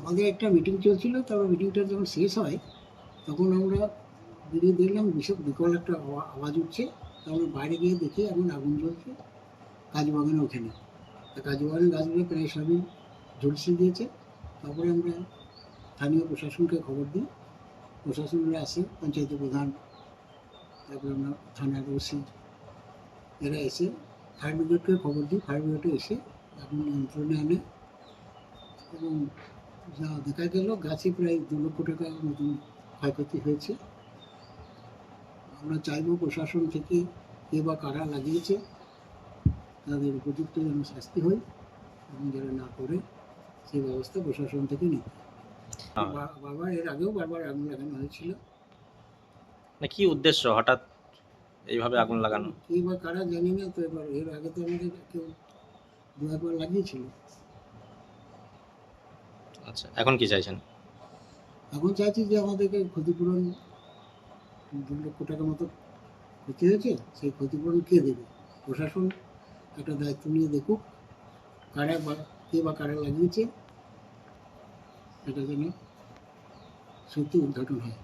আমাদের একটা মিটিং চলছিল তারপর মিটিংটা যখন শেষ হয়, তখন আমরা বেরিয়ে দেখলাম বিশাল বিকল একটা আওয়া- আওয়াজ উঠছে তখন বাইরে গিয়ে দেখি এখন আগুন জ্বলছে কাজু ওখানে। তা কাজু গাছগুলো প্রায় সবই ঝলসিয়ে দিয়েছে তারপরে আমরা স্থানীয় প্রশাসনকে খবর দিই। প্রশাসনরা আসে, পঞ্চায়েত প্রধান, তারপরে আমরা থানার ওসি, এরা এসে ফায়ার ব্রিগেডকে খবর দিই। ফায়ার ব্রিগেডে এসে এখন নিয়ন্ত্রণে আনে এবং যা দেখা গেল গাছে প্রায় দু লক্ষ টাকার মতন ক্ষয়ক্ষতি হয়েছে। আমরা চাইব প্রশাসন থেকে কে বা কারা লাগিয়েছে তাদের উপযুক্ত যেন শাস্তি হয় এবং যারা না করে সেই ব্যবস্থা প্রশাসন থেকে নিতে হ্যাঁ। বাবা এর আগেও বারবার আগুন লাগানো হয়েছিল। মানে কি উদ্দেশ্য হঠাৎ এইভাবে আগুন লাগানো? কে বা কারা জানি না তো এবার এর আগে তো আমাদের কেউ দু একবার লাগিয়েছিল। আচ্ছা এখন কি চাইছেন? এখন চাইছি যে আমাদেরকে ক্ষতিপূরণ দু লক্ষ টাকা মতো ক্ষতি হয়েছে, সেই ক্ষতিপূরণ কে দেবে? প্রশাসন একটা দায়িত্ব নিয়ে দেখুক, কারা বা কে বা কারা লাগিয়েছে, সেটা যেন সত্যি উদ্ঘাটন হয়।